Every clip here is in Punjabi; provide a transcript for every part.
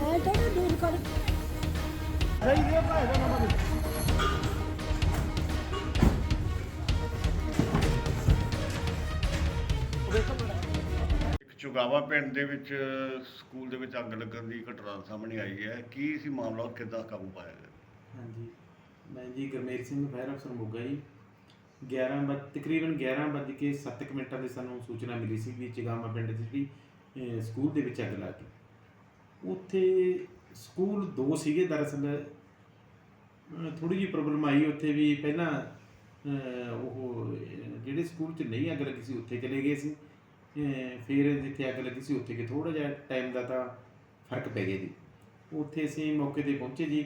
ਹੈ ਥੋੜਾ ਦੂਰ ਕਰ। ਇੱਕ ਚੁਗਾਵਾ ਪਿੰਡ ਦੇ ਵਿੱਚ ਸਕੂਲ ਦੇ ਵਿੱਚ ਅੱਗ ਲੱਗਣ ਦੀ ਘਟਨਾ ਸਾਹਮਣੇ ਆਈ ਹੈ। ਕੀ ਸੀ ਮਾਮਲਾ ਕਿੱਦਾਂ ਕਾਬੂ ਪਾਇਆ ਗਿਆ? ਹਾਂਜੀ। ਮੈਂ ਜੀ ਗੁਰਮੇਲ ਸਿੰਘ ਫਾਇਰ ਅਫਸਰ ਮੋਗਾ ਜੀ। 11 ਵਜੇ, ਤਕਰੀਬਨ 11 ਵਜੇ ਕੇ 7 ਕੁ ਮਿੰਟਾਂ ਦੀ ਸਾਨੂੰ ਸੂਚਨਾ ਮਿਲੀ ਸੀ ਵੀ ਚਗਾਮਾ ਪਿੰਡ ਦੇ ਜਿਹੜੀ ਸਕੂਲ ਦੇ ਵਿੱਚ ਅੱਗ ਲੱਗ ਗਈ। ਉੱਥੇ ਸਕੂਲ ਦੋ ਸੀਗੇ ਦਰਅਸਲ। ਥੋੜੀ ਜਿਹੀ ਪ੍ਰੋਬਲਮ ਆਈ ਉੱਥੇ ਵੀ ਪਹਿਲਾਂ ਉਹ, ਜਿਹੜੇ ਸਕੂਲ 'ਚ ਨਹੀਂ ਅੱਗ ਲੱਗੀ ਸੀ ਉੱਥੇ ਚਲੇ ਗਏ ਸੀ। ਫਿਰ ਜਿੱਥੇ ਅੱਗ ਲੱਗੀ ਸੀ ਉੱਥੇ ਕਿ ਥੋੜਾ ਜਿਹਾ ਟਾਈਮ ਦਾ ਤਾਂ ਫ਼ਰਕ ਪੈ ਗਿਆ ਜੀ। ਉੱਥੇ ਅਸੀਂ ਮੌਕੇ ਤੇ ਪਹੁੰਚੇ ਜੀ।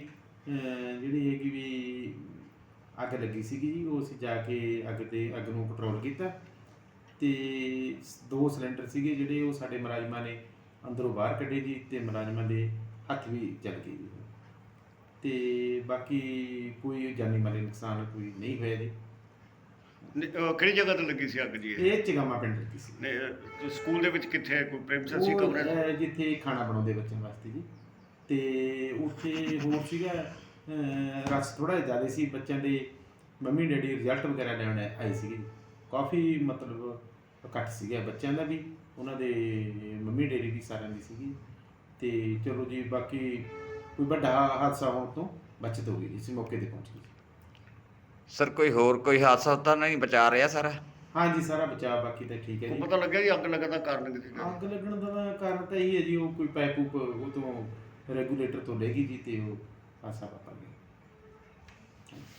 ਜਿਹੜੀ ਹੈਗੀ ਵੀ ਅੱਗ ਲੱਗੀ ਸੀਗੀ ਜੀ ਉਹ ਅਸੀਂ ਜਾ ਕੇ ਅੱਗ ਤੇ ਅੱਗ ਨੂੰ ਕੰਟਰੋਲ ਕੀਤਾ ਤੇ ਦੋ ਸਿਲੰਡਰ ਸੀਗੇ ਜਿਹੜੇ ਉਹ ਸਾਡੇ ਮੁਲਾਜ਼ਮਾਂ ਨੇ ਅੰਦਰੋਂ ਬਾਹਰ ਕੱਢੇ ਜੀ ਤੇ ਮੁਲਾਜ਼ਮਾਂ ਦੇ ਹੱਥ ਵੀ ਜਲ ਗਏ ਜੀ ਤੇ ਬਾਕੀ ਕੋਈ ਜਾਨੀ ਮਾਲੀ ਨੁਕਸਾਨ ਕੋਈ ਨਹੀਂ ਹੋਇਆ ਜੀ ਅਹ ਕਿਹੜੀ ਜਗ੍ਹਾ ਤੇ ਲੱਗੀ ਸੀ ਅੱਗ ਜੀ ਇਹ? ਇਹ ਚਗਾਮਾ ਪਿੰਡ ਲੱਗੀ ਸੀ ਨਹੀਂ, ਅਹ ਸਕੂਲ ਦੇ ਵਿੱਚ ਕਿੱਥੇ ਹੈ? ਕੋਈ ਪ੍ਰੇਮਸਰ ਸੀ ਉਹ, ਕਮਰੇ ਅਹ, ਜਿੱਥੇ ਖਾਣਾ ਬਣਾਉਂਦੇ ਬੱਚਿਆਂ ਵਾਸਤੇ ਜੀ ਤੇ ਉੱਥੇ ਹੋਰ ਸੀਗਾ ਰਸ਼ ਥੋੜਾ ਜ਼ਿਆਦਾ ਸੀ ਬੱਚਿਆਂ ਦੇ ਮੰਮੀ ਡੈਡੀ ਰਿਜ਼ਲਟ ਵਗੈਰਾ ਲੈਣ ਆਏ ਸੀਗੇ। ਜੀ। ਕਾਫੀ ਮਤਲਬ ਇਕੱਠ ਸੀਗਾ ਬੱਚਿਆਂ ਦਾ ਵੀ ਉਹਨਾਂ ਦੇ ਮੰਮੀ ਡੈਡੀ ਦੀ ਸਾਰਿਆਂ ਦੀ ਸੀਗੀ। ਤੇ ਚਲੋ ਜੀ ਬਾਕੀ ਕੋਈ ਵੱਡਾ ਹਾਦਸਾ ਹੋਣ ਤੋਂ ਬਚਤ ਹੋ ਗਈ ਅਸੀਂ ਮੌਕੇ ਤੇ ਪਹੁੰਚ ਗਏ। ਸਰ ਕੋਈ ਹੋਰ ਕੋਈ ਹਾਦਸਾ ਤਾਂ ਨਹੀਂ ਬਚਾ ਰਿਹਾ ਸਰ? ਹਾਂਜੀ ਸਾਰਾ ਬਚਾਅ ਬਾਕੀ ਤਾਂ ਠੀਕ ਹੈ ਜੀ। ਪਤਾ ਲੱਗਿਆ ਜੀ ਅੱਗ ਲੱਗਣ ਦਾ ਕਾਰਨ ਕੀ ਸੀਗਾ ਅੱਗ ਲੱਗਣ ਦਾ ਕਾਰਨ ਤਾਂ ਇਹੀ ਹੈ ਜੀ ਉਹ ਕੋਈ ਪਾਈਪ ਪੂਪ ਉਹ ਤੋਂ ਰੈਗੂਲੇਟਰ ਤੋਂ ਲੈ ਗਈ ਜੀ ਤੇ ਉਹ pasaba para mí.